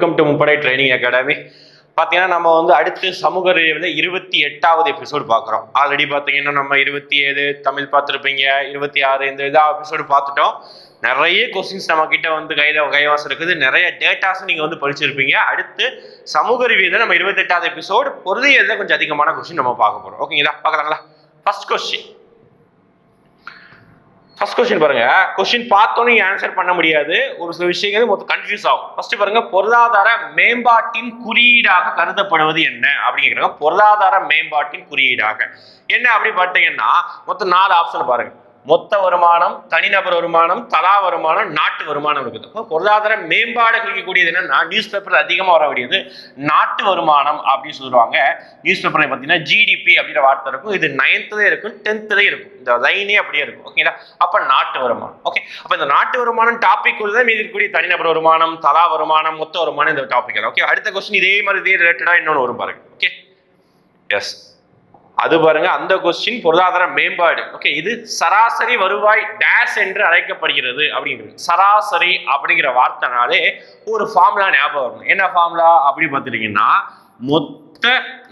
Welcome to முப்படை training academy பார்த்தீங்கன்னா நம்ம வந்து அடுத்து சமூக ரீதியில் இருபத்தி எட்டாவது எபிசோடு பார்க்குறோம். ஆல்ரெடி பார்த்தீங்கன்னா நம்ம இருபத்தி ஏழு தமிழ் பார்த்துருப்பீங்க. இருபத்தி ஆறு இந்த இதாக எபிசோடு பார்த்துட்டோம். நிறைய கொஸ்டின்ஸ் நம்ம கிட்ட வந்து கையில கைவாசம் இருக்குது. நிறைய டேட்டாஸும் நீங்கள் வந்து படிச்சிருப்பீங்க. அடுத்து சமூக ரீதியில் நம்ம இருபத்தெட்டாவது எபிசோடு பொருளியல்ல கொஞ்சம் அதிகமான கொஸ்டின் நம்ம பார்க்க போகிறோம் ஓகேங்களா பார்க்கலாங்களா? ஃபர்ஸ்ட் கொஸ்டின் ஃபர்ஸ்ட் கொஸ்டின் பாருங்க. கொஸ்டின் பார்த்தோன்னே ஆன்சர் பண்ண முடியாது. ஒரு சில விஷயங்கள் மொத்தம் கன்ஃபியூஸ் ஆகும். ஃபர்ஸ்ட் பாருங்க பொருளாதார மேம்பாட்டின் குறியீடாக கருதப்படுவது என்ன? அப்படிங்கிறாங்க பொருளாதார மேம்பாட்டின் குறியீடாக. என்ன அப்படி பார்த்தீங்கன்னா மொத்தம் நாலு ஆப்ஷன் பாருங்க. மொத்த வருமானம் தனிநபர் வருமானம் தலா வருமானம் நாட்டு வருமானம் இருக்குது. அப்போ பொருளாதார மேம்பாடு கிடைக்கக்கூடியது என்னன்னா நியூஸ் பேப்பர் அதிகமாக வேண்டியது நாட்டு வருமானம் அப்படின்னு சொல்லுவாங்க. நியூஸ் பேப்பர்ல பார்த்தீங்கன்னா ஜிடிபி அப்படின்ற வார்த்தை இருக்கும். இது நைன்த்துலேயும் இருக்கும் டென்த்துலேயும் இருக்கும். இந்த லைனே அப்படியே இருக்கும். ஓகேங்களா அப்போ நாட்டு வருமானம். ஓகே அப்போ இந்த நாட்டு வருமானம் டாபிக் உள்ள மீதி இருக்கக்கூடிய தனிநபர் வருமானம் தலா வருமானம் மொத்த வருமானம் இந்த டாபிக் ஓகே அடுத்த கொஸ்டின் இதே மாதிரி இதே ரிலேட்டடாக இன்னொன்று வரும் பாருங்க. ஓகே எஸ் அது பாருங்க அந்த கொஸ்டின் பொருளாதார மேம்பாடு. ஓகே இது சராசரி வருவாய் டேஷ் என்று அழைக்கப்படுகிறது அப்படிங்கிறது சராசரி அப்படிங்கிற வார்த்தைனாலே ஒரு ஃபார்முலா ஞாபகம் வரும் என்ன ஃபார்முலா அப்படி பார்த்துட்டீங்கன்னா மொத்த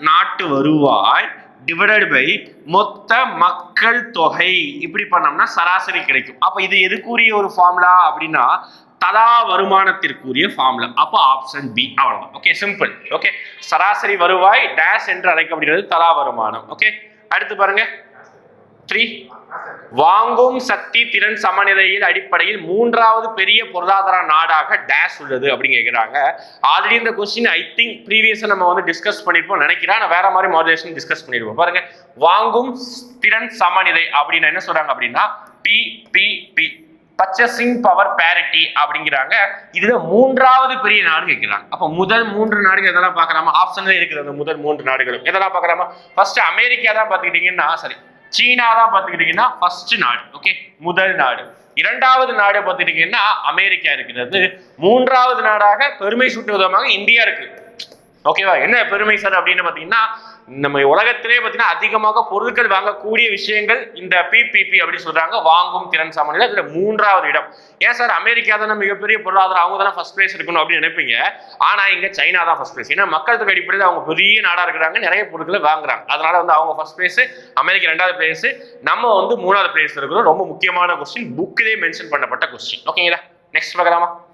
நாட்டு வருவாய் டிவைடட் பை மொத்த மக்கள் தொகை. இப்படி பண்ணோம்னா சராசரி கிடைக்கும். அப்ப இது எதுக்குரிய ஒரு ஃபார்முலா அப்படின்னா தலா வருமானத்திற்குரிய ஃபார்முலா அப்போ ஆப்ஷன் பி அவ்வளவுதான். ஓகே சிம்பிள் ஓகே சராசரி வருவாய் டேஷ் என்று அழைக்கப்படுகிறது தலா வருமானம். ஓகே அடுத்து பாருங்க. த்ரீ வாங்கும் சக்தி திறன் சமநிலையில் அடிப்படையில் மூன்றாவது பெரிய பொருளாதார நாடாக டேஷ் உள்ளது அப்படின்னு கேட்குறாங்க ஆல்ரெடி இந்த கொஸ்டின் ஐ திங்க் ப்ரீவியஸாக நம்ம வந்து டிஸ்கஸ் பண்ணிருப்போம் நினைக்கிறேன். நான் வேற மாதிரி மாடுலேஷன் டிஸ்கஸ் பண்ணிருப்போம். பாருங்க. வாங்கும் திறன் சமநிலை அப்படின்னு என்ன சொல்றாங்க அப்படின்னா P P P purchasing power parity அப்படிங்கிறாங்க. இதுல மூன்றாவது பெரிய நாடு கேட்கிறாங்க. அப்ப முதல் மூன்று நாடுகள் எதெல்லாம் பார்க்கலாமா ஆப்ஷன்ல இருக்குது அந்த முதல் மூன்று நாடுகளும். எதெல்லாம் பார்க்கலாமா ஃபர்ஸ்ட் அமெரிக்கா தான் பார்த்துக்கிட்டீங்கன்னா சரி சீனா தான் பார்த்துக்கிட்டீங்கன்னா ஃபர்ஸ்ட் நாடு ஓகே முதல் நாடு. இரண்டாவது நாடு பார்த்துக்கிட்டீங்கன்னா அமெரிக்கா இருக்கிறது மூன்றாவது நாடாக பெருமை சுட்டு விதமாக இந்தியா இருக்கு. ஓகேவா என்ன பெருமை சார் அப்படின்னு பார்த்தீங்கன்னா நம்ம உலகத்திலே பார்த்தீங்கன்னா அதிகமாக பொருட்கள் வாங்கக்கூடிய விஷயங்கள் இந்த பிபிபி அப்படின்னு சொல்றாங்க. வாங்கும் திறன் சமநிலை இதுல மூன்றாவது இடம். ஏன் சார்? அமெரிக்கா தானே மிகப்பெரிய பொருளாதாரம். அவங்க தானே ஃபர்ஸ்ட் பிளேஸ் இருக்கணும் அப்படின்னு நினைப்பீங்க. ஆனா இங்க சைனா தான் ஃபர்ஸ்ட் பிளேஸ் ஏன்னா மக்கள் தொகை அடிப்படையில் அவங்க பெரிய நாடா இருக்கிறாங்க. நிறைய பொருட்களை வாங்குறாங்க. அதனால வந்து அவங்க ஃபர்ஸ்ட் பிளேஸ் அமெரிக்கா ரெண்டாவது பிளேஸ் நம்ம வந்து மூணாவது பிளேஸ் இருக்கிறோம். ரொம்ப முக்கியமான கொஸ்டின் புக்கிலே மென்ஷன் பண்ணப்பட்ட கொஸ்டின் ஓகேங்களா நெக்ஸ்ட் பார்க்கலாமா?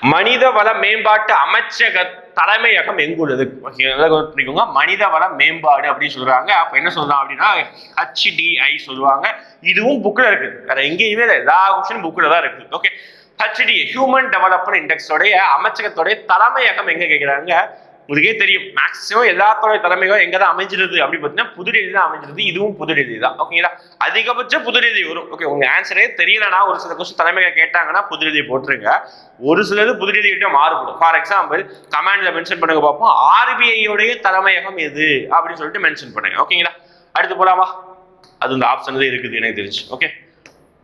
மனித வள மேம்பாட்டு அமைச்சக தலைமையகம் எங்குள்ளது? பண்ணிக்கோங்க மனித வள மேம்பாடு அப்படின்னு சொல்றாங்க. அப்ப என்ன சொல்றாங்க அப்படின்னா ஹச்டிஐ சொல்லுவாங்க. இதுவும் புக்ல இருக்கு. வேற எங்கேயுமே இல்லை. எல்லா கொஸ்டின் புக்ல தான் இருக்கு. Okay H D human development இண்டெக்ஸோடைய அமைச்சகத்தோடைய தலைமையகம் எங்க கேட்கிறாங்க உங்களுக்கே தெரியும். மேக்ஸிமம் எல்லாத்தோட தலைமைகளும் எங்க தான் அமைஞ்சிருது அப்படின்னு பார்த்தீங்கன்னா புதுடெல்லி தான் அமைஞ்சிருது. இதுவும் புதுடெல்லி தான். ஓகேங்களா அதிகபட்ச புதுடெல்லி வரும். ஓகே உங்க ஆன்சரே தெரியலனா ஒரு சில கொஸ்டின் தலைமைகள் கேட்டாங்கன்னா புதுடெல்லி போட்டுருங்க. ஒரு சிலது புதுடெல்லி கிட்ட மாறுபடும். ஃபார் எக்ஸாம்பிள் கமாண்ட்ல மென்ஷன் பண்ணுங்க பார்ப்போம். ஆர்பிஐயோடைய தலைமையகம் எது? அப்படின்னு சொல்லிட்டு மென்ஷன் பண்ணுங்க. ஓகேங்களா அடுத்து போலாமா? அது இந்த ஆப்ஷன்ல இருக்குது எனக்கு தெரிஞ்சு. ஓகே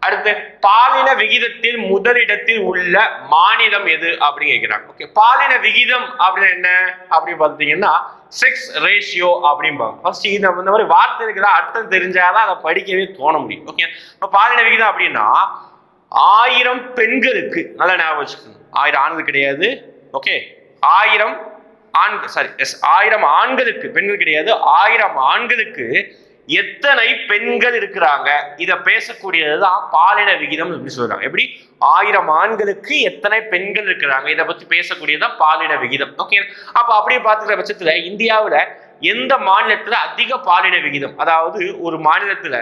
அடுத்து பாலின விகிதத்தில் முதலிடத்தில் உள்ள மாநிலம் எது அப்படின்னு கேட்கிறாங்க. ஓகே பாலின விகிதம் அப்படின்னு என்ன? அப்படின்னு பார்த்தீங்கன்னா செக்ஸ் ரேஷியோ அப்படிம்பாங்க. ஃபர்ஸ்ட் இந்த இந்த மாதிரி வார்த்தை இருக்கிற அர்த்தம் தெரிஞ்சாதான் அதை படிக்கவே தோண முடியும். ஓகே இப்போ பாலின விகிதம் அப்படின்னா ஆயிரம் பெண்களுக்கு நல்லா ஞாபகம் வச்சுக்கணும். ஆயிரம் ஆண்கள் கிடையாது. ஓகே ஆயிரம் ஆண்கள் சாரி எஸ் ஆயிரம் ஆண்களுக்கு பெண்கள் கிடையாது. ஆயிரம் ஆண்களுக்கு எத்தனை பெண்கள் இருக்கிறாங்க? இத பேசக்கூடியதுதான் பாலின விகிதம் அப்படின்னு சொல்றாங்க. எப்படி? ஆயிரம் ஆண்களுக்கு எத்தனை பெண்கள் இருக்கிறாங்க? இதை பத்தி பேசக்கூடியதுதான் பாலின விகிதம். ஓகே அப்ப அப்படியே பார்த்துக்கிற பட்சத்துல இந்தியாவில் எந்த மாநிலத்துல அதிக பாலின விகிதம்? அதாவது ஒரு மாநிலத்துல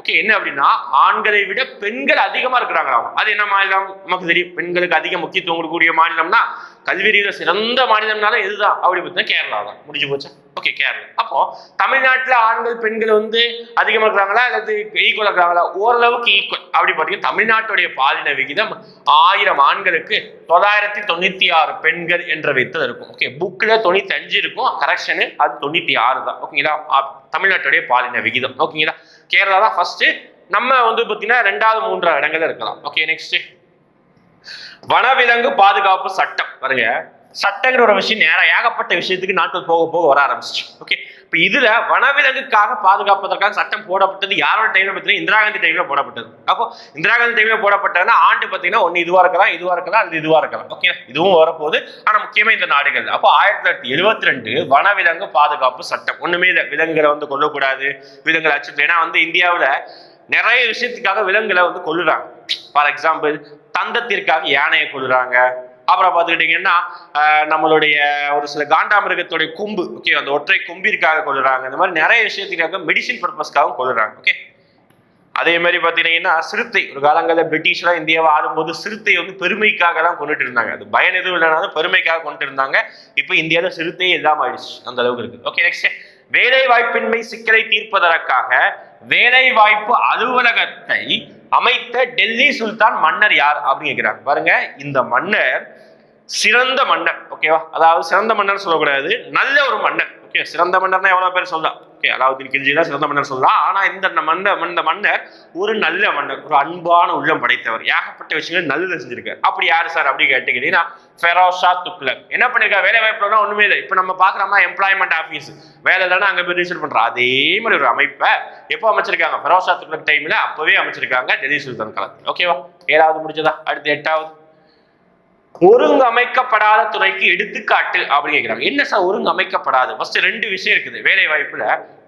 ஓகே என்ன அப்படின்னா ஆண்களை விட பெண்கள் அதிகமா இருக்கிறாங்க அது என்ன மாநிலம்? நமக்கு தெரியும். பெண்களுக்கு அதிக முக்கியத்துவம் கொடுக்கக்கூடிய மாநிலம்னா கல்வி ரீதியில் சிறந்த மாநிலம்னாலும் இதுதான். அப்படி பார்த்தீங்கன்னா கேரளா தான். முடிஞ்சு போச்சா. ஓகே கேரளா. அப்போ தமிழ்நாட்டில் ஆண்கள் பெண்கள் வந்து அதிகமாக இருக்கிறாங்களா? அல்லது ஈக்குவலாக இருக்கிறாங்களா? ஓரளவுக்கு ஈக்குவல் அப்படி பார்த்தீங்கன்னா தமிழ்நாட்டுடைய பாலின விகிதம் ஆயிரம் ஆண்களுக்கு தொள்ளாயிரத்தி தொண்ணூத்தி ஆறு பெண்கள் என்ற வைத்தல் இருக்கும். ஓகே புக்கில் தொண்ணூத்தி அஞ்சு இருக்கும். கரெக்ஷனு அது தொண்ணூத்தி ஆறு தான். ஓகேங்களா தமிழ்நாட்டுடைய பாலின விகிதம். ஓகேங்களா கேரளா தான் ஃபர்ஸ்ட் நம்ம வந்து பார்த்தீங்கன்னா ரெண்டாவது மூன்றாவது இடங்கள்ல இருக்கலாம். ஓகே நெக்ஸ்ட் வனவிலங்கு பாதுகாப்பு சட்டம். பாருங்க. சட்டங்கிற ஒரு விஷயம் நேரம் ஏகப்பட்ட விஷயத்துக்கு நாட்கள் போக போக வர ஆரம்பிச்சு ஓகே இப்ப இதுல வனவிலங்குக்காக பாதுகாப்பதற்காக சட்டம் போடப்பட்டது யாரோட டைம்ல பார்த்தீங்கன்னா இந்திரா காந்தி டைம்ல போடப்பட்டது. அப்போ இந்திரா காந்தி டைம்ல போடப்பட்டதுன்னா ஆண்டு பார்த்தீங்கன்னா ஒன்னு இதுவா இருக்கலாம் இதுவா இருக்கலாம் அது இதுவா இருக்கலாம். ஓகே இதுவும் வரப்போகுது. ஆனா முக்கியமா இந்த நாடுகள் அப்போ ஆயிரத்தி தொள்ளாயிரத்தி எழுபத்தி ரெண்டு வனவிலங்கு பாதுகாப்பு சட்டம். ஒண்ணுமே இல்லை. விலங்குகளை வந்து கொல்லக்கூடாது. விலங்குகளை அச்சுறுத்தல். ஏன்னா வந்து இந்தியாவில் நிறைய விஷயத்துக்காக விலங்குகளை வந்து கொல்லுறாங்க. ஃபார் எக்ஸாம்பிள் தந்தத்திற்காக யானையை கொல்லுறாங்க. அப்புறம் பார்த்துக்கிட்டிங்கன்னா நம்மளுடைய ஒரு சில காண்டாமிருகத்துடைய கொம்பு ஓகே அந்த ஒற்றை கொம்பிற்காக கொல்லுறாங்க. இந்த மாதிரி நிறைய விஷயத்துக்காக மெடிசின் பர்பஸ்க்காகவும் கொல்லுறாங்க ஓகே அதே மாதிரி பார்த்தீங்கன்னா சிறுத்தை ஒரு காலங்களில் பிரிட்டிஷ்லாம் இந்தியாவை ஆளும்போது சிறுத்தை வந்து பெருமைக்காக தான் கொண்டுட்டு இருந்தாங்க. அது பயன் எதுவும் இல்லைனாலும் பெருமைக்காக கொண்டு இருந்தாங்க. இப்போ இந்தியாவில் சிறுத்தையே இல்லாமல் ஆயிடுச்சு அந்த அளவுக்கு இருக்கு. ஓகே நெக்ஸ்ட் வேலை வாய்ப்பின்மை சிக்கலை தீர்ப்பதற்காக வேலை வாய்ப்பு அலுவலகத்தை அமைத்த டெல்லி சுல்தான் மன்னர் யார் அப்படின்னு கேட்கிறாங்க பாருங்க இந்த மன்னர் சிறந்த மன்னர் ஓகேவா அதாவது சிறந்த மன்னர் சொல்லக்கூடாது நல்ல ஒரு மன்னர். ஓகே சிறந்த மன்னர்னா எவ்வளோ பேர் சொல்லலாம். ஓகே அலாவுதீன் கிஞ்சி தான் சிறந்த மன்னர் சொல்லலாம். ஆனால் இந்த மன்ன இந்த மன்னர் ஒரு நல்ல மன்னர் ஒரு அன்பான உள்ளம் படைத்தவர். ஏகப்பட்ட விஷயங்கள் நல்லது செஞ்சிருக்காரு. அப்படி யார் சார் அப்படி கேட்டுக்கிட்டீங்கன்னா ஃபெரோஷா துக்ளக் என்ன பண்ணிருக்கா வேலை வாய்ப்புலாம் ஒன்றுமே இல்லை. இப்போ நம்ம பார்க்குறோம்னா எம்ப்ளாய்மெண்ட் ஆஃபீஸ் வேலை இல்லைன்னா அங்கே போய் ரிஜிஸ்டர் பண்ணுறோம் அதே மாதிரி ஒரு அமைப்பை எப்போ அமைச்சிருக்காங்க? ஃபெரோஷா துக்ளக் டைமில் அப்போவே அமைச்சிருக்காங்க டெல்லி சுல்தான் காலத்தில் ஓகேவா? ஏழாவது முடிஞ்சதா? அடுத்து எட்டாவது? ஒருங்கமைக்கப்படாத துறைக்கு எடுத்துக்காட்டு அப்படின்னு கேட்கிறாங்க என்ன சார் ஒருங்கமைக்கப்படாது? ஃபர்ஸ்ட் ரெண்டு விஷயம் இருக்குது. வேலை வாய்ப்புல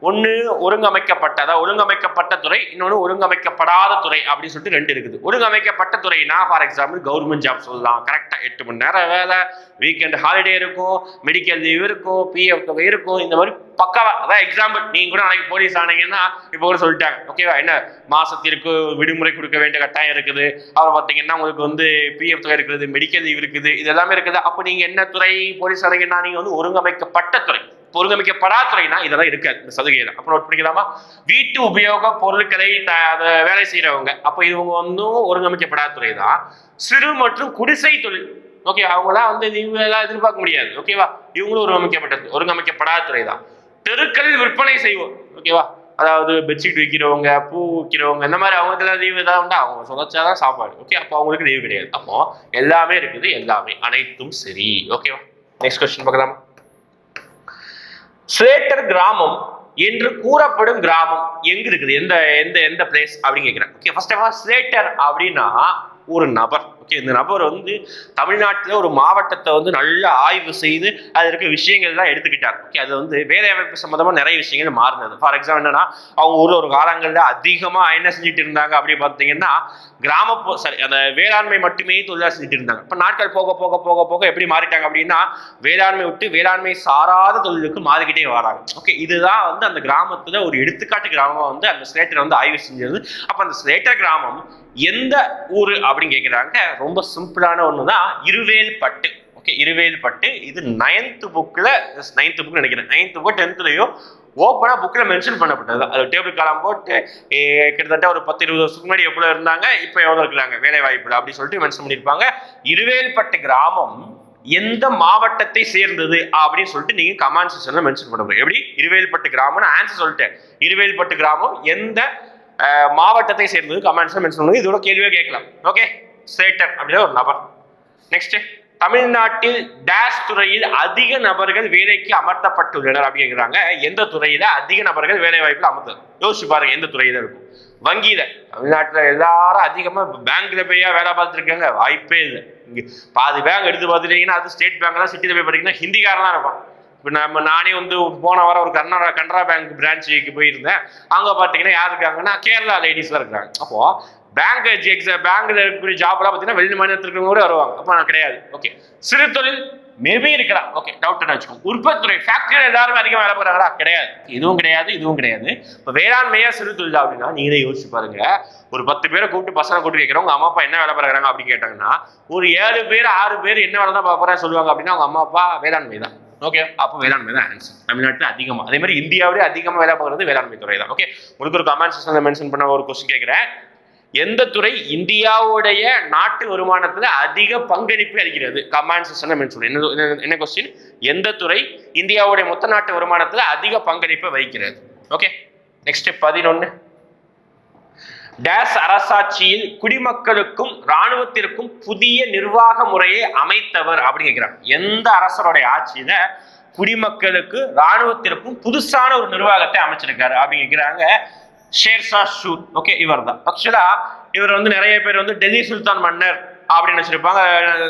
ஒன்று ஒருங்கமைக்கப்பட்டதா? ஒழுங்கமைக்கப்பட்ட துறை இன்னொன்று ஒழுங்கமைக்கப்படாத துறை அப்படின்னு சொல்லிட்டு ரெண்டு இருக்குது. ஒழுங்கமைக்கப்பட்ட துறைனா ஃபார் எக்ஸாம்பிள் கவர்மெண்ட் ஜாப் சொல்லலாம். கரெக்டாக எட்டு மணி நேரம் வேலை வீக்கெண்ட் ஹாலிடே இருக்கும் மெடிக்கல் லீவ் இருக்கும் பிஎஃப் தொகை இருக்கும் இந்த மாதிரி பக்காவா. அதான் எக்ஸாம்பிள் நீங்க கூட நாளைக்கு போலீஸ் ஆனீங்கன்னா இப்போ கூட சொல்லிட்டாங்க. ஓகேவா என்ன? மாசத்திற்கு விடுமுறை கொடுக்க வேண்டிய கட்டாயம் இருக்குது. அப்புறம் பார்த்தீங்கன்னா உங்களுக்கு வந்து பிஎஃப் தொகை இருக்குது மெடிக்கல் லீவ் இருக்குது இது எல்லாமே இருக்குது. அப்போ நீங்க என்ன துறை? போலீஸ் ஆனீங்கன்னா நீங்க வந்து ஒருங்கமைக்கப்பட்ட துறை. இப்போ துறைனா இதெல்லாம் இருக்காது இந்த சலுகையில அப்புறம் நோட் பண்ணிக்கலாமா? வீட்டு உபயோக பொருட்களை த- அதை வேலை செய்யறவங்க அப்போ இவங்க ஒன்றும் ஒருங்கமைக்கப்படாத துறை தான். சிறு மற்றும் குடிசை தொழில். ஓகே அவங்களாம் வந்து இவங்க எல்லாம் எதிர்பார்க்க முடியாது. ஓகேவா இவங்களும் ஒருங்கமைக்கப்பட்டது ஒருங்கமைக்கப்படாத துறை தான். தெருக்களில் விற்பனை செய்வோம். ஓகேவா அதாவது பெட்ஷீட் விற்கிறவங்க பூ விற்கிறவங்க இந்த மாதிரி அவங்களுக்கு லீவு ஏதாவது உண்டா? அவங்க சொதச்சாதான் சாப்பாடு. ஓகே அப்போ அவங்களுக்கு லீவ் கிடையாது. அப்போ எல்லாமே இருக்குது எல்லாமே அனைத்தும் சரி. ஓகேவா நெக்ஸ்ட் கொஸ்டின் பார்க்கலாம்? ஸ்லேட்டர் கிராமம் என்று கூறப்படும் கிராமம் எங்க இருக்குது? எந்த எந்த எந்த பிளேஸ் அப்படின்னு கேட்கிறேன். Okay first of all Slater அப்படின்னா ஒரு நபர். ஓகே இந்த நபர் வந்து தமிழ்நாட்டில் ஒரு மாவட்டத்தை வந்து நல்லா ஆய்வு செய்து அதில் இருக்க விஷயங்கள்லாம் எடுத்துக்கிட்டார். ஓகே அது வந்து வேலை அமைப்பு சம்மந்தமாக நிறைய விஷயங்கள் மாறினது. ஃபார் எக்ஸாம்பிள் என்னன்னா அவங்க ஊரில் ஒரு காலங்களில் அதிகமாக என்ன செஞ்சுட்டு இருந்தாங்க அப்படி பார்த்தீங்கன்னா கிராமப்புற சரி அந்த வேளாண்மை மட்டுமே தொழிலாக செஞ்சுட்டு இருந்தாங்க. இப்போ நாட்கள் போக போக போக போக எப்படி மாறிட்டாங்க அப்படின்னா வேளாண்மை விட்டு வேளாண்மை சாராத தொழிலுக்கு மாறிக்கிட்டே வராங்க. ஓகே இதுதான் வந்து அந்த கிராமத்தில் ஒரு எடுத்துக்காட்டு கிராமம் வந்து அந்த ஸ்லேட்டர் வந்து ஆய்வு செஞ்சது. அப்போ அந்த ஸ்லேட்டர் கிராமம் எந்த ஊர் அப்படின்னு கேட்குறாங்க ரொம்ப சிம்பிளான ஒன்று தான் இருவேல்பட்டு ஓகே இருவேல்பட்டு இது நைன்த்து புக்கில் நைன்த்து புக் நினைக்கிறேன். நைன்த் புக் டென்த்லையோ ஓப்பனாக புக்கில் மென்ஷன் பண்ணப்பட்டது. அது டேபிள் காலம் போட்டு கிட்டத்தட்ட ஒரு பத்து இருபது வருஷத்துக்கு முன்னாடி எவ்வளோ இருந்தாங்க இப்போ எவ்வளோ இருக்கிறாங்க வேலை வாய்ப்புல அப்படின்னு சொல்லிட்டு மென்ஷன் பண்ணியிருப்பாங்க. இருவேல்பட்டு கிராமம் எந்த மாவட்டத்தை சேர்ந்தது அப்படின்னு சொல்லிட்டு நீங்க கமெண்ட் செக்ஷன்ல மென்ஷன் பண்ண முடியும் எப்படி? இருவேல்பட்டு கிராமம்னு ஆன்சர் சொல்லிட்டேன். இருவேல்பட்டு கிராமம் எந்த மாவட்டத்தை சேர்ந்தது கமெண்ட்ஸ்ல மென்ஷன் பண்ணுங்க இதோட கேள்வியே கேட்கலாம். ஓகே சேட்டர் அப்படின்னா ஒரு நபர். நெக்ஸ்ட் தமிழ்நாட்டில் டேஷ் துறையில் அதிக நபர்கள் வேலைக்கு அமர்த்தப்பட்டுள்ளனர் அப்படிங்கிறாங்க எந்த துறையில அதிக நபர்கள் வேலை வாய்ப்பில் அமர்த்து யோசிச்சு பாருங்க எந்த துறையில இருக்கும்? வங்கியில. தமிழ்நாட்டில் எல்லாரும் அதிகமா பேங்க்ல போய் வேலை பார்த்துருக்காங்க வாய்ப்பே இல்லை. இங்கே பாதி பேங்க் எடுத்து பார்த்துட்டீங்கன்னா அது ஸ்டேட் பேங்க்லாம் சிட்டியில் போய் பார்த்தீங்கன்னா ஹிந்திக்காரன் இருப்பான். இப்போ நம்ம நானே வந்து போன வாரம் ஒரு கர்நாடகா கனரா பேங்க் பிரான்ச்சுக்கு போயிருந்தேன். அங்கே பார்த்தீங்கன்னா யார் இருக்காங்கன்னா கேரளா லேடிஸ்லாம் இருக்காங்க. அப்போது பேங்க் எக்ஸாம் பேங்க்ல இருக்கக்கூடிய ஜாப்லாம் பார்த்தீங்கன்னா வெளி மாநிலத்தில் கூட வருவாங்க. அப்போ நான் கிடையாது. ஓகே சிறு தொழில் மேபி இருக்கலாம். ஓகே டவுட் வச்சுக்கோங்க. உற்பத்தி துறை ஃபேக்டரியில் எல்லாருமே அதிகமாக வேலை போகிறாங்களா கிடையாது. இதுவும் கிடையாது இதுவும் கிடையாது. இப்போ வேளாண்மையாக சிறு தொழில் அப்படின்னா நீங்களே யோசிச்சு பாருங்க. ஒரு பத்து பேரை கூப்பிட்டு பசங்க கூப்பிட்டு கேட்குறவங்க அம்மா அப்பா என்ன வேலை பார்க்குறாங்க அப்படின்னு கேட்டாங்கன்னா ஒரு ஏழு பேர் ஆறு பேர் என்ன வேலை தான் பார்க்குறேன் சொல்லுவாங்க அப்படின்னா அவங்க அம்மா அப்பா வேளாண்மை தான். ஓகே அப்போ வேளாண்மை தான் ஆன்சர் தமிழ்நாட்டில் அதிகமாக அதே மாதிரி இந்தியாவிலே அதிகமாக வேலை பார்க்குறது வேளாண்மை துறை தான். ஓகே உங்களுக்கு ஒரு கமெண்ட் செக்ஷனில் மென்ஷன் பண்ண ஒரு கொஸ்டின் கேட்குறேன். எந்த துறை இந்தியாவுடைய நாட்டு வருமானத்தில் அதிக பங்களிப்பு அளிக்கிறது? கமாண்ட் செக்ஷன்ல மென்ஷன் என்ன என்ன- கொஸ்டின் எந்த துறை இந்தியாவுடைய மொத்த நாட்டு வருமானத்தில் அதிக பங்களிப்பை வகிக்கிறது? ஓகே நெக்ஸ்ட் பதினொன்று டேஸ் அரசாட்சியில் குடிமக்களுக்கும் இராணுவத்திற்கும் புதிய நிர்வாக முறையை அமைத்தவர் அப்படின்னு கேட்கிறார் எந்த அரசருடைய ஆட்சியில குடிமக்களுக்கு ராணுவத்திற்கும் புதுசான ஒரு நிர்வாகத்தை அமைச்சிருக்காரு அப்படிங்கிறாங்க ஷேர்ஷா ஷூர் ஓகே இவர் தான் ஆக்சுவலா இவர் வந்து நிறைய பேர் வந்து டெல்லி சுல்தான் மன்னர் அப்படின்னு நினைச்சிருப்பாங்க.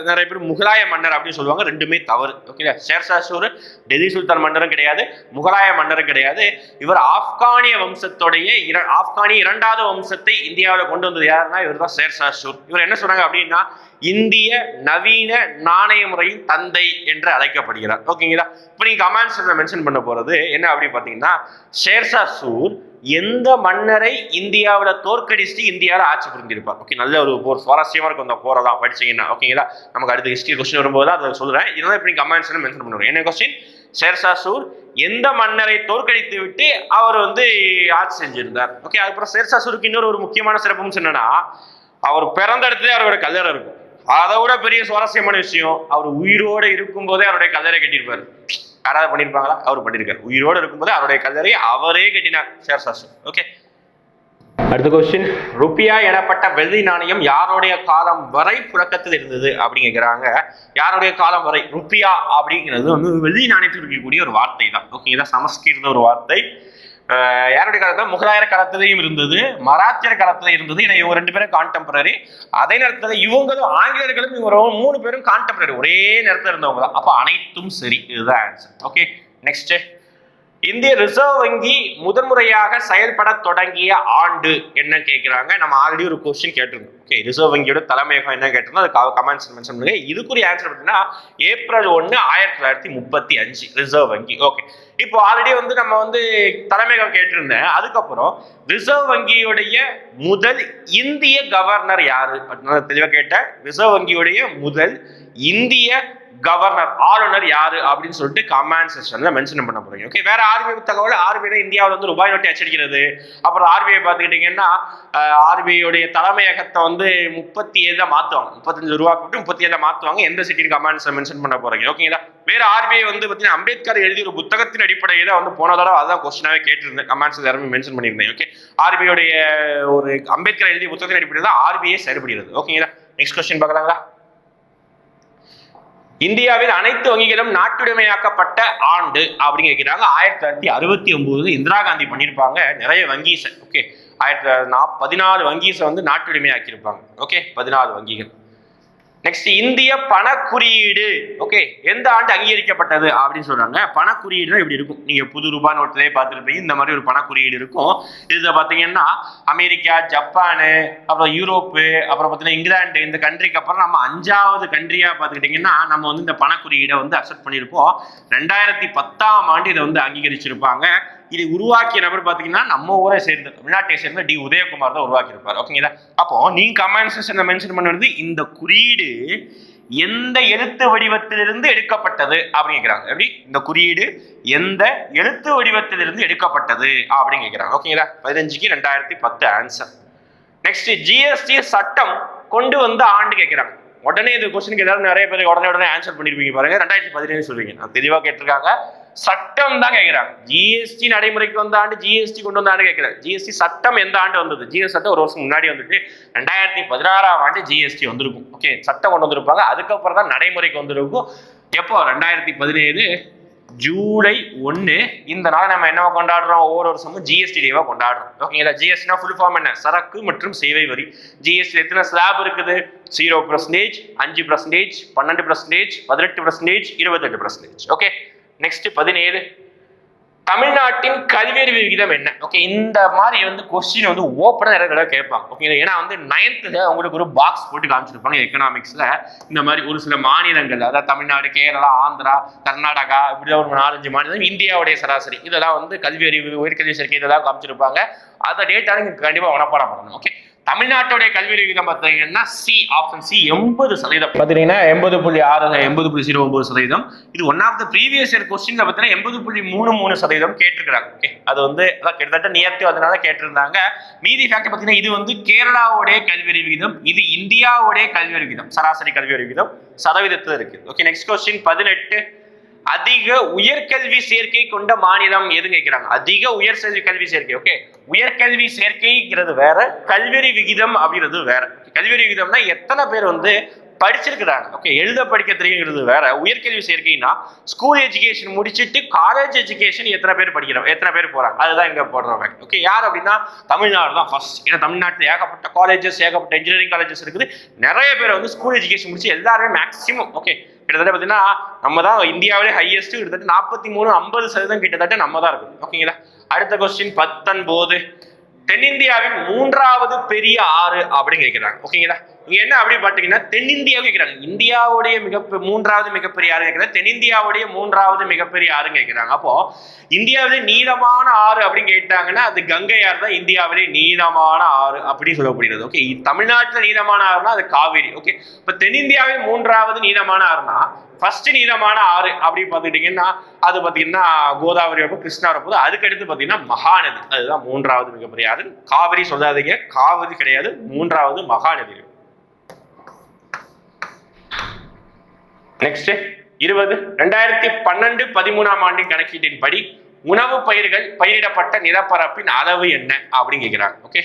நிறைய பேர் முகலாய மன்னர் அப்படின்னு சொல்லுவாங்க. ரெண்டுமே தவறு. ஓகேங்களா ஷேர்ஷா ஷூர் டெல்லி சுல்தான் மன்னரும் கிடையாது. முகலாய மன்னரும் கிடையாது. இவர் ஆப்கானிய வம்சத்துடைய இர- ஆப்கானிய இரண்டாவது வம்சத்தை இந்தியாவில் கொண்டு வந்தது யாருன்னா இவர் தான் ஷேர்ஷா ஷூர் இவர் என்ன சொன்னாங்க அப்படின்னா இந்திய நவீன நாணய முறையின் தந்தை என்று அழைக்கப்படுகிறார். ஓகேங்களா இப்போ நீங்கள் கமெண்ட்ஸ் மென்ஷன் பண்ண போகிறது என்ன அப்படின்னு பார்த்தீங்கன்னா ஷேர்ஷா சூர் எந்த மன்னரை இந்தியாவில் தோற்கடிச்சுட்டு இந்தியாவில் ஆட்சி புரிஞ்சிருப்பார். ஓகே நல்ல ஒரு போர் சுவாரஸ்யமாக இருக்கும் அந்த போரெல்லாம் படிச்சீங்கன்னா. ஓகேங்களா நமக்கு அடுத்த ஹிஸ்டரி கொஸ்டின் வரும்போது தான் அதை சொல்கிறேன் இதெல்லாம் இப்படி கமெண்ட்ஸ் மென்ஷன் பண்ணுவோம் என்ன கொஸ்டின் ஷேர்ஷா சூர் எந்த மன்னரை தோற்கடித்து விட்டு அவர் வந்து ஆட்சி செஞ்சிருந்தார்? ஓகே அதுக்கப்புறம் ஷேர்ஷா சூருக்கு இன்னொரு ஒரு முக்கியமான சிறப்பு என்னன்னா அவர் பிறந்த இடத்துல அவரோட கல்லறை இருக்கும். அதை விட பெரிய சுவாரஸ்யமான விஷயம் அவர் உயிரோடு இருக்கும்போதே அவருடைய கல்லறை கட்டியிருப்பார். யாராவது பண்ணியிருப்பாங்களா அவர் பண்ணியிருக்காரு உயிரோடு இருக்கும்போது அவருடைய கல்லறை அவரே கட்டினார் ஷேர்ஷாசு ஓகே அடுத்த கொஸ்டின் ருப்பியா எனப்பட்ட வெள்ளி நாணயம் யாருடைய காலம் வரை புழக்கத்தில் இருந்தது அப்படின்னு கேட்குறாங்க யாருடைய காலம் வரை? ருப்பியா அப்படிங்கிறது வந்து வெள்ளி நாணயத்தில் இருக்கக்கூடிய ஒரு வார்த்தை தான். ஓகேங்களா சமஸ்கிருத ஒரு வார்த்தை. யாருடைய காலத்தில்? முகலாயர் காலத்திலையும் இருந்தது மராத்தியர் காலத்துல இருந்தது. ஏன்னா இவங்க ரெண்டு பேரும் கான்டெம்பரரி அதே நேரத்தில் இவங்களும் ஆங்கிலேயர்களும் இவங்க மூணு பேரும் கான்டெம்பரரி ஒரே நேரத்தில் இருந்தவங்க தான். அப்போ அனைத்தும் சரி. இதுதான் ஆன்சர் ஓகே நெக்ஸ்ட் இந்திய ரிசர்வ் வங்கி முதன்முறையாக செயல்பட தொடங்கிய ஆண்டு என்ன கேட்குறாங்க நம்ம ஆல்ரெடி ஒரு கொஸ்டின் கேட்டிருந்தோம். ஓகே ரிசர்வ் வங்கியோட தலைமையகம் என்ன கேட்டிருந்தா அதுக்கு கமெண்ட்ஸ் மென்ஷன் பண்ணுங்க. இதுக்குரிய ஆன்சர் பார்த்தீங்கன்னா ஏப்ரல் ஒன்று ஆயிரத்தி தொள்ளாயிரத்தி முப்பத்தி அஞ்சு ரிசர்வ் வங்கி. ஓகே இப்போ ஆல்ரெடி வந்து நம்ம வந்து தலைமையகம் கேட்டிருந்தேன். அதுக்கப்புறம் ரிசர்வ் வங்கியுடைய முதல் இந்திய கவர்னர் யாரு? அப்படின்னு தெளிவாக கேட்டேன். ரிசர்வ் வங்கியுடைய முதல் இந்திய கவர்னர் ஆளுநர் யாரு? அப்படின்னு சொல்லிட்டு கமெண்ட் செஷன்ல மென்ஷன் பண்ண போறீங்க. ஓகே வேற ஆர்பிஐ தகவல் ஆர்பிஐ இந்தியாவில் வந்து ரூபாய் நோட்டை அச்சடிக்கிறது. அப்புறம் ஆர்பிஐ பார்த்துக்கிட்டீங்கன்னா ஆர்பிஐ உடைய தலைமையகத்தை வந்து முப்பத்தி தான் மாத்துவாங்க. முப்பத்தஞ்சு ரூபா விட்டு முப்பத்தி ஏழு மாத்துவாங்க. எந்த சிட்டின்னு கமெண்ட்ஸ் மென்ஷன் பண்ண போறீங்க? ஓகேங்களா வேற ஆர்பிஐ வந்து பார்த்தீங்கன்னா அம்பேத்கர் எழுதிய ஒரு புத்தகத்தின் அடிப்படையில் வந்து போன தடவை அதான் கொஸ்டினாவே கேட்டிருந்தேன். கமெண்ட்ஸ் எல்லாருமே மென்ஷன் பண்ணியிருந்தேன். ஓகே ஆர்பிஐடைய ஒரு அம்பேத்கர் எழுதிய புத்தகத்தின் அடிப்படையில் தான் ஆர்பிஐ செயல்படுகிறது ஓகேங்களா நெக்ஸ்ட் கொஸ்டின் பார்க்கலாங்களா? இந்தியாவில் அனைத்து வங்கிகளும் நாட்டுடைமையாக்கப்பட்ட ஆண்டு அப்படின்னு கேட்கிறாங்க. ஆயிரத்தி தொள்ளாயிரத்தி அறுபத்தி ஒன்பதுல இந்திரா காந்தி பண்ணியிருப்பாங்க. நிறைய வங்கீஸை ஓகே ஆயிரத்தி தொள்ளாயிரத்தி நா பதினாலு வங்கீஸை வந்து நாட்டுடைமையாக்கியிருப்பாங்க ஓகே பதினாலு வங்கிகள். நெக்ஸ்ட் இந்திய பண குறியீடு ஓகே எந்த ஆண்டு அங்கீகரிக்கப்பட்டது அப்படின்னு சொல்றாங்க. பண குறியீடுனா இப்படி இருக்கும்? நீங்க புது ரூபாய் நோட்டிலே பார்த்துருப்பீங்க. இந்த மாதிரி ஒரு பண குறியீடு இருக்கும். இதுல பாத்தீங்கன்னா அமெரிக்கா ஜப்பானு அப்புறம் யூரோப்பு அப்புறம் பார்த்தீங்கன்னா இங்கிலாந்து இந்த கண்ட்ரிக்கு அப்புறம் நம்ம அஞ்சாவது கண்ட்ரியா பார்த்துக்கிட்டிங்கன்னா நம்ம வந்து இந்த பண குறியீடை வந்து அக்செப்ட் பண்ணியிருப்போம். ரெண்டாயிரத்தி பத்தாம் ஆண்டு இதை வந்து அங்கீகரிச்சிருப்பாங்க. இதை உருவாக்கிய நபர் பார்த்தீங்கன்னா நம்ம ஊரை சேர்ந்த தமிழ்நாட்டை சேர்ந்த டி உதயகுமார் தான் உருவாக்கியிருப்பார். ஓகேங்களா அப்போ நீங்க கமெண்ட் செஷன்ல மென்ஷன் பண்ணுறது? இந்த குறியீடு எந்த எழுத்து வடிவத்திலிருந்து எடுக்கப்பட்டது அப்படின்னு கேட்குறாங்க. எப்படி? இந்த குறியீடு எந்த எழுத்து வடிவத்திலிருந்து எடுக்கப்பட்டது அப்படின்னு கேட்குறாங்க. ஓகேங்களா பதினஞ்சுக்கு ரெண்டாயிரத்தி பத்து ஆன்சர் நெக்ஸ்ட் ஜிஎஸ்டி சட்டம் கொண்டு வந்த ஆண்டு கேட்குறாங்க. உடனே இந்த கொஸ்டினுக்கு ஏதாவது நிறைய பேர் உடனே உடனே ஆன்சர் பண்ணிருப்பீங்க பாருங்க. ரெண்டாயிரத்தி பதினேழு சொல்லுவீங்க நான் தெளிவாக கேட்டிருக்காங்க. சட்டம் தான் கேட்குறாங்க ஜிஎஸ்டி நடைமுறைக்கு வந்த ஆண்டு ஜிஎஸ்டி கொண்டு வந்த ஆண்டு கேட்கிறாங்க ஜிஎஸ்டி சட்டம் எந்த ஆண்டு வந்தது? ஜிஎஸ்டி சட்டம் ஒரு வருஷம் முன்னாடி வந்துட்டு ரெண்டாயிரத்தி பதினாறாம் ஆண்டு ஜிஎஸ்டி வந்திருக்கும். ஓகே சட்டம் கொண்டு வந்திருப்பாங்க. அதுக்கப்புறம் தான் நடைமுறைக்கு வந்திருக்கும். எப்போ? ரெண்டாயிரத்தி பதினேழு ஜூலை ஒன்று இந்த நாள் நம்ம என்னவா கொண்டாடுறோம்? ஒவ்வொரு வருஷமும் ஜிஎஸ்டி டேவாக கொண்டாடுறோம். ஓகேங்களா ஜிஎஸ்டினா ஃபுல் ஃபார்ம் என்ன? சரக்கு மற்றும் சேவை வரி. ஜிஎஸ்டி எத்தனை ஸ்லாப் இருக்குது? ஜீரோ பர்சன்டேஜ் அஞ்சு பர்சன்டேஜ் பன்னெண்டு பர்சன்டேஜ் பதினெட்டு பர்சன்டேஜ் இருபத்தெட்டு பர்சன்டேஜ் ஓகே நெக்ஸ்ட் பதினேழு. தமிழ்நாட்டின் கல்வியறிவு விகிதம் என்ன? ஓகே இந்த மாதிரி வந்து கொஸ்டின் வந்து ஓப்பனாக நிறைய தடவை கேட்பாங்க. ஓகே ஏன்னா வந்து நைன்த்தில் உங்களுக்கு ஒரு பாக்ஸ் போட்டு காமிச்சிருப்பாங்க எக்கனாமிக்ஸில் இந்த மாதிரி ஒரு சில மாநிலங்கள் அதாவது தமிழ்நாடு கேரளா ஆந்திரா கர்நாடகா இப்படி ஒரு நாலஞ்சு மாநிலம் இந்தியாவுடைய சராசரி. இதெல்லாம் வந்து கல்வியறிவு உயர்கல்வி சேர்க்கை இதெல்லாம் காமிச்சிருப்பாங்க. அதை டேட்டாலும் நீங்கள் கண்டிப்பாக உனப்பாடம் பண்ணணும். ஓகே தமிழ்நாட்டுடைய கல்வி விகிதம் பார்த்தீங்கன்னா சி ஆப்ஷன் சி எண்பது சதவீதம். பார்த்தீங்கன்னா எண்பது புள்ளி ஆறு எண்பது புள்ளி ஜீரோ ஒன்பது சதவீதம். இது one of the previous year கொஸ்டின்ல பார்த்தீங்கன்னா எண்பது புள்ளி மூணு மூணு சதவீதம் கேட்டிருக்கிறாங்க. ஓகே அது வந்து அதான் கிட்டத்தட்ட நியர்த்தி அதனால கேட்டிருந்தாங்க. மீதி ஃபேக்ட் பார்த்தீங்கன்னா இது வந்து கேரளாவுடைய கல்வி விகிதம் இது இந்தியாவுடைய கல்வி விகிதம் சராசரி கல்வி விகிதம் சதவீதத்தில் இருக்குது ஓகே நெக்ஸ்ட் கொஸ்டின் பதினெட்டு. அதிக உயர்கல்வி சேர்க்கை கொண்ட மாநிலம் எதுன்னு கேட்கிறாங்க அதிக உயர் கல்வி சேர்க்கை ஓகே உயர்கல்வி சேர்க்கைங்கிறது வேற கல்வெறி விகிதம் அப்படிங்கிறது வேற. கல்வெறி விகிதம்னா எத்தனை பேர் வந்து படிச்சிருக்கிறாங்க. ஓகே எழுத படிக்க தெரியுங்கிறது வேற. உயர்கல்வி சேர்க்கைன்னா ஸ்கூல் எஜுகேஷன் முடிச்சுட்டு காலேஜ் எஜுகேஷன் எத்தனை பேர் படிக்கிறோம்? எத்தனை பேர் போறாங்க? அதுதான் இங்க போடுறவங்க ஓகே யார் அப்படின்னா தமிழ்நாடு தான் ஃபர்ஸ்ட் ஏன்னா தமிழ்நாட்டில் ஏகப்பட்ட காலேஜஸ் ஏகப்பட்ட இன்ஜினியரிங் காலேஜஸ் இருக்குது. நிறைய பேர் வந்து ஸ்கூல் எஜுகேஷன் முடிச்சு எல்லாருமே மேக்ஸிமம் ஓகே கிட்டத்தட்ட பார்த்தீங்கன்னா நம்ம தான் இந்தியாவிலே ஹையஸ்ட் கிட்டத்தட்ட நாற்பத்தி மூணு ஐம்பது சதவீதம் கிட்டத்தட்ட நம்ம தான் இருக்குது. ஓகேங்களா அடுத்த கொஸ்டின் பத்தொன்பது. தென்னிந்தியாவின் மூன்றாவது பெரிய ஆறு அப்படின்னு கேட்கிறாங்க. ஓகேங்களா இங்க என்ன அப்படி பாத்தீங்கன்னா தென்னிந்தியாவும் கேட்கிறாங்க இந்தியாவுடைய மிக மூன்றாவது மிகப்பெரிய ஆறு கேட்கிறாங்க தென்னிந்தியாவுடைய மூன்றாவது மிகப்பெரிய ஆறுன்னு கேட்கிறாங்க அப்போ இந்தியாவிலே நீளமான ஆறு அப்படின்னு கேட்டாங்கன்னா அது கங்கை ஆறு தான். இந்தியாவிலே நீளமான ஆறு அப்படின்னு சொல்லப்படுகிறது. ஓகே தமிழ்நாட்டில் நீளமான ஆறுனா அது காவேரி. ஓகே இப்ப தென்னிந்தியாவே மூன்றாவது நீளமான ஆறுனா ஃபர்ஸ்ட் நீளமான ஆறு அப்படி பார்த்துக்கிட்டிங்கன்னா அது பார்த்தீங்கன்னா கோதாவரி வரப்போ கிருஷ்ணா வரப்போது அதுக்கடுத்து பார்த்தீங்கன்னா மகாநதி. அதுதான் மூன்றாவது மிகப்பெரிய ஆறு காவிரி சொல்லாதீங்க. காவிரி கிடையாது. மூன்றாவது மகாநதி நெக்ஸ்ட் இருபது. ரெண்டாயிரத்தி பன்னெண்டு பதிமூணாம் ஆண்டின் கணக்கீட்டின்படி உணவு பயிர்கள் பயிரிடப்பட்ட நிலப்பரப்பின் அளவு என்ன அப்படின்னு கேட்கிறாங்க ஓகே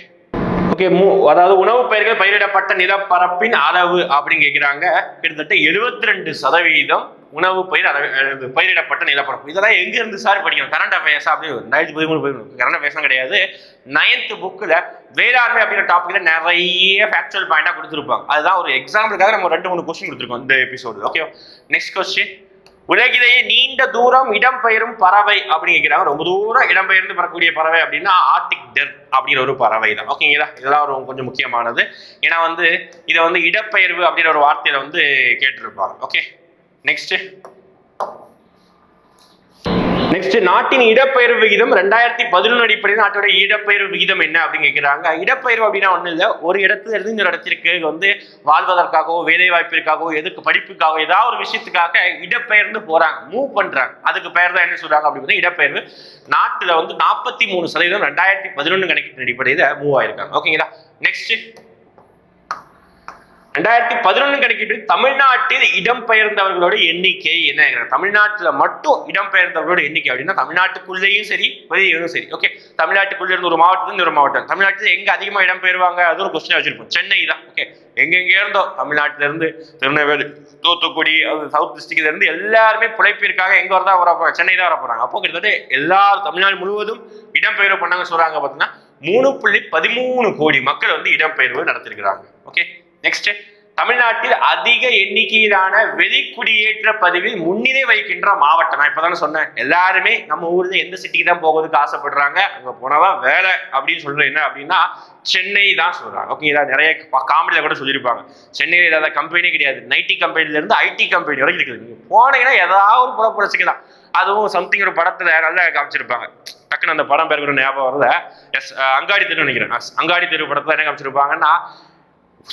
ஓகே மூ அதாவது உணவு பயிர்கள் பயிரிடப்பட்ட நிலப்பரப்பின் அளவு அப்படின்னு கேட்கிறாங்க கிட்டத்தட்ட எழுபத்தி ரெண்டு சதவீதம் உணவு பயிர் அதாவது பயிரிடப்பட்ட நிலப்பரப்பு. இதெல்லாம் எங்க இருந்து சார் படிக்கணும்? கரண்ட் அஃபேர்ஸ் அப்படின்னு ரெண்டாயிரத்தி பதிமூணு கரண்ட் அஃபேர்ஸ் கிடையாது. நைன்த் புக்கில் வேளாண்மை அப்படிங்கிற டாப்பிக்ல நிறைய ஃபேக்சுவல் பாயிண்டாக கொடுத்துருப்பாங்க. அதுதான் ஒரு எக்ஸாம்பிளுக்காக நம்ம ரெண்டு மூணு கொஸ்டின் கொடுத்துருக்கோம் இந்த எபிசோடு ஓகே நெக்ஸ்ட் கொஸ்டின் உலகிலேயே நீண்ட தூரம் இடம்பெயரும் பறவை அப்படிங்கிறாங்க ரொம்ப தூரம் இடம்பெயர்ந்து வரக்கூடிய பறவை அப்படின்னா ஆர்டிக் டெர் அப்படிங்கிற ஒரு பறவை தான். ஓகேங்களா இதெல்லாம் ஒரு கொஞ்சம் முக்கியமானது. ஏன்னா வந்து இதை வந்து இடப்பெயர்வு அப்படிங்கிற ஒரு வார்த்தையில வந்து கேட்டிருப்பாங்க. ஓகே நெக்ஸ்ட் நெக்ஸ்ட் நாட்டின் இடப்பெயர்வு விகிதம் ரெண்டாயிரத்தி பதினொன்று அடிப்படையில் நாட்டோட இடப்பெயர்வு விகிதம் என்ன அப்படின்னு கேட்கிறாங்க இடப்பெயர்வு அப்படின்னா ஒன்றும் இல்லை. ஒரு இடத்துல இருந்து இன்னொரு இடத்திற்கு வந்து வாழ்வதற்காகவோ வேலை வாய்ப்பிற்காகவோ எதுக்கு படிப்புக்காகவோ ஏதாவது ஒரு விஷயத்துக்காக இடப்பெயர்ந்து போறாங்க. மூவ் பண்றாங்க. அதுக்கு பெயர் தான் என்ன சொல்றாங்க அப்படின்னு இடப்பெயர்வு. நாட்டில் வந்து நாற்பத்தி மூணு சதவீதம் ரெண்டாயிரத்தி பதினொன்று கணக்கின் அடிப்படையில் மூவ் ஆயிருக்காங்க. ஓகேங்களா நெக்ஸ்ட் ரெண்டாயிரத்தி பதினொன்று கணக்கிட்டு தமிழ்நாட்டில் இடம்பெயர்ந்தவர்களோட எண்ணிக்கை என்ன தமிழ்நாட்டில் மட்டும் இடம்பெயர்ந்தவர்களோட எண்ணிக்கை அப்படின்னா தமிழ்நாட்டுக்குள்ளேயும் சரி வெளியும் சரி. ஓகே தமிழ்நாட்டுக்குள்ளே இருந்து ஒரு மாவட்டத்துல ஒரு மாவட்டம். தமிழ்நாட்டில் எங்க இடம் இடம்பெயர்வாங்க? அது ஒரு கொஸ்டின் வச்சிருப்போம். சென்னை தான். ஓகே எங்கெங்கே இருந்தோ தமிழ்நாட்டில இருந்து திருநெல்வேலி தூத்துக்குடி சவுத் டிஸ்ட்ரிக்ட்ல இருந்து எல்லாருமே பிழைப்பிற்காக எங்க வரதான் வர சென்னை தான் வர போறாங்க. அப்போ கிட்டத்தட்ட எல்லா தமிழ்நாடு முழுவதும் இடம்பெயர்வு பண்ணாங்க சொல்றாங்க பார்த்தீங்கன்னா மூணு புள்ளி பதிமூணு கோடி மக்கள் வந்து இடம்பெயர்வு நடத்திருக்கிறாங்க. ஓகே நெக்ஸ்ட் தமிழ்நாட்டில் அதிக எண்ணிக்கையிலான வெளிக்குடியேற்ற பதிவில் முன்னிலை வகிக்கின்ற மாவட்டம். நான் இப்போதானே சொன்னேன். எல்லாருமே நம்ம ஊர்ல எந்த சிட்டிக்கு தான் போகிறதுக்கு ஆசைப்படுறாங்க? அங்க போனதான் வேலை அப்படின்னு சொல்றது என்ன அப்படின்னா சென்னை தான் சொல்றாங்க. ஓகேங்களா நிறைய காமெடியில கூட சொல்லியிருப்பாங்க. சென்னையில் இல்லாத கம்பெனியே கிடையாது. நைட்டி கம்பெனில இருந்து ஐடி கம்பெனி வரைக்கும் இருக்குது. நீங்க போனீங்கன்னா ஏதாவது ஒரு புறப்புறச்சிக்கு தான். அதுவும் சம்திங் ஒரு படத்துல நல்லா காமிச்சிருப்பாங்க. டக்குன்னு அந்த படம் பேர் கூட ஞாபகம் வரல. எஸ் அங்காடி தெரு நினைக்கிறேன். அங்காடி தெரு படத்துல என்ன காமிச்சிருப்பாங்கன்னா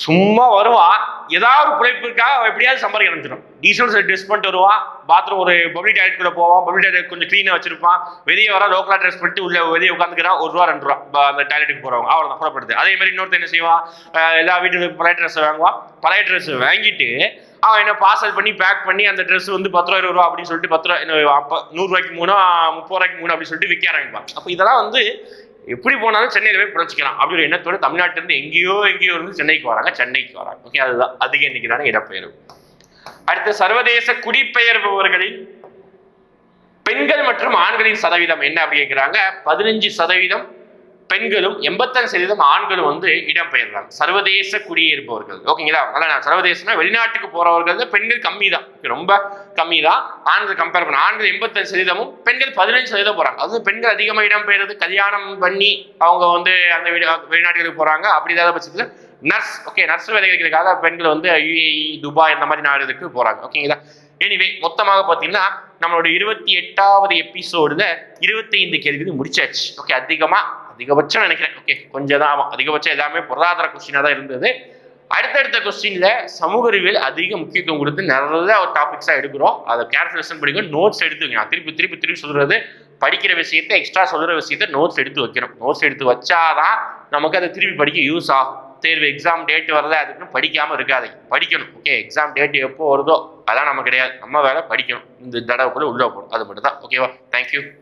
சும்மா வருவான் ஏதாவது ஒரு பிழைப்புக்காக எப்படியாவது சம்பாதிக்க ஆரம்பிச்சிடும். டீசல் ட்ரெஸ் பண்ணிட்டு வருவான் பாத்ரூம் ஒரு பப்ளிக் டாய்லெட் கூட போவான். பப்ளிக் டாய்லெட் கொஞ்சம் க்ளீனாக வச்சிருப்பான். வெளியே வர லோக்கலாக ட்ரெஸ் பண்ணிட்டு உள்ள வெளியே உட்காந்துக்கிறான் ஒரு ரூபா ரெண்டு ரூபா. அந்த டாய்லெட்டுக்கு போகிறவங்க அவ்வளோ புறப்படுது. அதே மாதிரி இன்னொருத்தர் என்ன செய்வான்? எல்லா வீட்டுக்கு பழைய ட்ரெஸ் வாங்குவான். பழைய ட்ரெஸ் வாங்கிட்டு அவன் என்ன பார்சல் பண்ணி பேக் பண்ணி அந்த ட்ரெஸ் வந்து பத்து ரூபா இருபது ரூபா அப்படின்னு சொல்லிட்டு பத்து ரூபா அப்போ நூறுரூவாய்க்கு மூணு முப்பது ரூபாய்க்கு மூணு அப்படின்னு சொல்லிட்டு விற்க ஆரம்பிப்பான். அப்போ இதெல்லாம் வந்து எப்படி போனாலும் சென்னையில போய் பிழைச்சிக்கலாம் அப்படி ஒரு எண்ணத்தோட தமிழ்நாட்டிலிருந்து எங்கேயோ எங்கேயோ இருந்து சென்னைக்கு வராங்க சென்னைக்கு வராங்க. ஓகே அதுதான். அதிக எண்ணிக்கையிலான இடப்பெயர்வு அடுத்து சர்வதேச குடிபெயர்பவர்களின் பெண்கள் மற்றும் ஆண்களின் சதவீதம் என்ன அப்படிங்கிறாங்க பதினஞ்சு சதவீதம் பெண்களும் எண்பத்தஞ்சு சதவீதம் ஆண்களும் வந்து இடம்பெயர்றாங்க சர்வதேச குடியேறுபவர்கள். ஓகேங்களா அதனால நான் சர்வதேசம்னா வெளிநாட்டுக்கு போறவர்கள் பெண்கள் கம்மி தான் ரொம்ப கம்மி தான் ஆண்கள் கம்பேர் பண்ண ஆண்கள் எண்பத்தஞ்சு சதவீதமும் பெண்கள் பதினஞ்சு சதவீதம் போறாங்க. அது பெண்கள் அதிகமாக இடம்பெயர்றது கல்யாணம் பண்ணி அவங்க வந்து அந்த வெளிநாட்டுகளுக்கு போறாங்க. அப்படி இல்லாத பட்சத்தில் நர்ஸ் ஓகே நர்ஸ் வேலை கிடைக்கிறதுக்காக பெண்கள் வந்து யுஏஇ துபாய் இந்த மாதிரி நாடுகளுக்கு போறாங்க ஓகேங்களா எனிவே மொத்தமாக பார்த்தீங்கன்னா நம்மளோட இருபத்தி எட்டாவது எபிசோடுல இருபத்தைந்து கேள்வி முடிச்சாச்சு ஓகே அதிகமா அதிகபட்சம் நினைக்கிறேன் ஓகே கொஞ்சம் தான் ஆகும். அதிகபட்சம் எல்லாமே பொருளாதார கொஸ்டினாக தான் இருந்தது. அடுத்தடுத்த கொஸ்டின்ல சமூக அறிவியல் அதிக முக்கியத்துவம் கொடுத்து நல்ல ஒரு டாபிக்ஸாக எடுக்கிறோம். அதை கேர்ஃபுல் லெசன் படிக்கும் நோட்ஸ் எடுத்து நான் திருப்பி திருப்பி திருப்பி சொல்றது படிக்கிற விஷயத்தை எக்ஸ்ட்ரா சொல்ற விஷயத்தை நோட்ஸ் எடுத்து வைக்கணும். நோட்ஸ் எடுத்து வச்சாதான் நமக்கு அதை திருப்பி படிக்க யூஸ் ஆகும். தேர்வு எக்ஸாம் டேட் வரல அதுக்குன்னு படிக்காம இருக்காதீங்க. படிக்கணும் ஓகே எக்ஸாம் டேட் எப்போ வருதோ அதான் நம்ம கிடையாது. நம்ம வேலை படிக்கணும். இந்த தடவைக்குள்ளே உள்ள போகணும். அது மட்டும் தான் ஓகேவா தேங்க்யூ